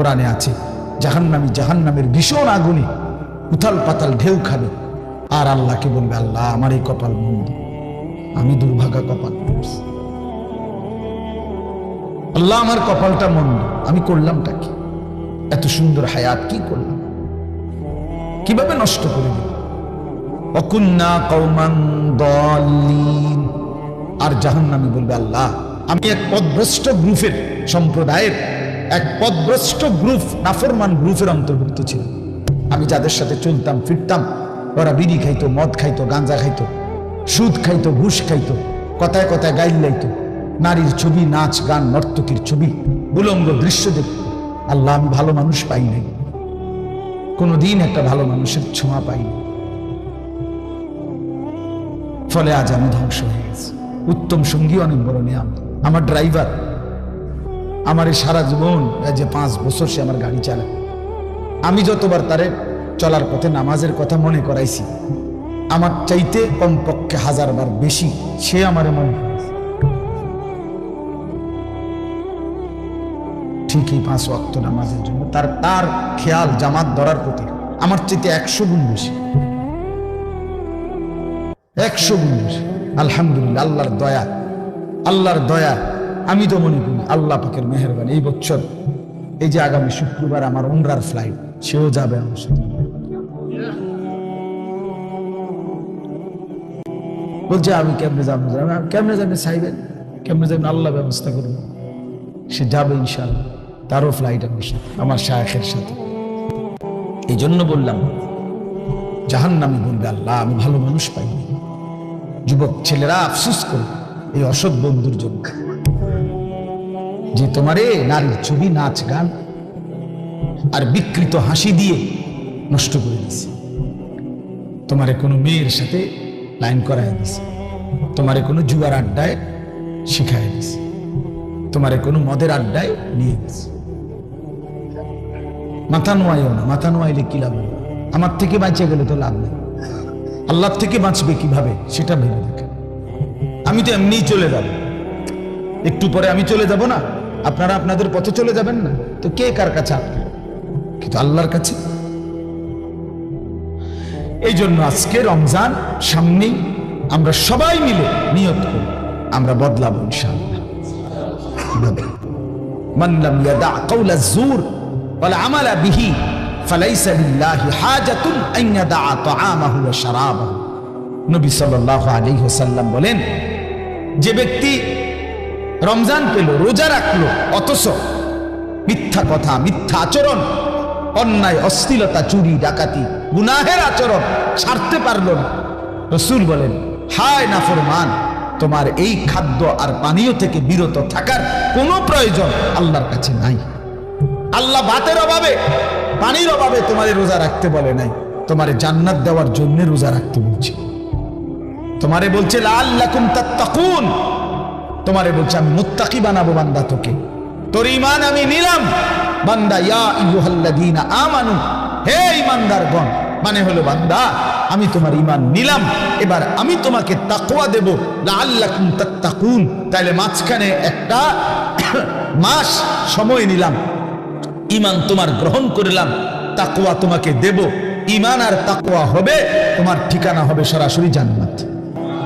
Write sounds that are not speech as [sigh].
কোরআনে আছে, জাহান্নামি জাহান্নামের ভীষণ আগুনে উথাল পাতাল ঢেউ খাবে। আর আল্লাহকে বলবে, আল্লাহ, আমার এই কপাল মন্দ। আমি দুর্ভাগা কপাল আল্লাহ, আমার কপালটা মন্দ। আমি করলামটা কি? এত সুন্দর হায়াত কি করলাম? কীভাবে নষ্ট করে দিল অকুন্না কৌমান আর জাহান্নামি বলবে, আল্লাহ, আমি এক পদভ্রষ্ট গ্রুপের সম্প্রদায়ের এক পদভ্রষ্ট গ্রুপ, নাফরমান গ্রুপের অন্তর্ভুক্ত ছিল। আমি যাদের সাথে চলতাম, ফিরতাম, ওরা বিড়ি খাইতো, মদ খাইতো, গাঁজা খাইতো, সুদ খাইতো, ঘুষ খাইতো, কথায় কথায় গাইল লাইতো। নারীর ছবি, নাচ, গান, নর্তকীর ছবি, উলঙ্গ দৃশ্য দেখত। আল্লাহ, আমি ভালো মানুষ পাই নাই। কোনোদিন একটা ভালো মানুষের ছোঁয়া পাইনি ফলে আজ আমি ধ্বংস হয়ে গেছি। উত্তম সঙ্গী অনেক বড় নিয়াম আমার ড্রাইভার আমার এই সারা জীবন যে পাঁচ বছর সে আমার গাড়ি চালায়। আমি যতবার তারে চলার পথে নামাজের কথা মনে করাইছি, আমার চাইতে কমপক্ষে হাজার বার বেশি সে আমার মনে ঠিকই পাঁচ ওয়াক্ত নামাজের জন্য তার তার খেয়াল জামাত ধরার প্রতি আমার চাইতে একশো গুণ বেশি। একশো গুণ বেশি। আলহামদুলিল্লাহ, আল্লাহর দয়া আল্লাহর দয়া আমি তো মনে করি আল্লাহ পাকের মেহরবানি এই বছর, এই যে আগামী শুক্রবার আমার উমরার ফ্লাইট সেও যাবে আমার বলছে, আমি কেমনে যাব? কেমনে যাবেন চাইবেন কেমনে যাবেন আল্লাহ ব্যবস্থা করবেন সে যাবে ইনশাল্লাহ তারও ফ্লাইট আমার সাথে, আমার শায়েখের সাথে। এই জন্য বললাম, জাহান্নামি বলবে, আল্লাহ, আমি ভালো মানুষ পাইনি। যুবক ছেলেরা আফসুস করবে, এই অসৎ বন্ধুর জন্য। যে তোমারে নারীর ছবি, নাচ, গান আর বিকৃত হাসি দিয়ে নষ্ট করে দিছে তোমারে কোনো মেয়ের সাথে লাইন করায় দিছে তোমারে কোনো জুয়ার আড্ডায় শিখায় দিছে তোমারে কোনো মদের আড্ডায় নিয়ে গেছে। মাথা নোয়াইও না, মাথা নোয়াইলে কি লাভ আমার থেকে বাঁচিয়ে গেলে তো লাভ নেই। আল্লাহ থেকে বাঁচবে কীভাবে, সেটা ভেবে দেখে। আমি তো এমনিই চলে যাব। একটু পরে আমি চলে যাব না? আপনারা আপনাদের পথে চলে যাবেন না। তো কে কার কাছে আপনি? কিন্তু আল্লাহর কাছে? এই জন্য আজকে রমজান সামনে আমরা সবাই মিলে নিয়ত করি। আমরা বদলাব বলেন, যে ব্যক্তি রমজান পেল, রোজা রাখল, অথচ মিথ্যা কথা, মিথ্যা আচরণ, অন্যায়, অশ্লীলতা, চুরি, ডাকাতি, গুনাহের আচরণ ছাড়তে পারল না। রসুল বলেন, হায় নাফরমান, তোমার এই খাদ্য আর পানীয় থেকে বিরত থাকার কোনো প্রয়োজন আল্লাহর কাছে নাই। আল্লাহ ভাতের অভাবে, পানির অভাবে তোমারে রোজা রাখতে বলে নাই, তোমারে জান্নাত দেওয়ার জন্য রোজা রাখতে বলছে। তোমারে বলছে লাল্লাকুম তাত্তাকুন। তোমারে বলছে, আমি মুত্তাকি বানাবো বান্দা তোকে। তোর ইমান আমি নিলাম। বান্দা, ইয়া ইয়ুহাল্লাযীনা আমানু, হে ইমানদারগণ মানে হলো বান্দা, আমি তোমার ইমান নিলাম। এবার আমি তোমাকে তাকওয়া দেব, লাআল্লাকুম তাত্তাকুন। তাইলে মাঝখানে একটা [coughs] মাস সময় নিলাম। ইমান তোমার গ্রহণ করলাম, তাকওয়া তোমাকে দেব। ইমান আর তাকওয়া হবে, তোমার ঠিকানা হবে সরাসরি জান্নাত।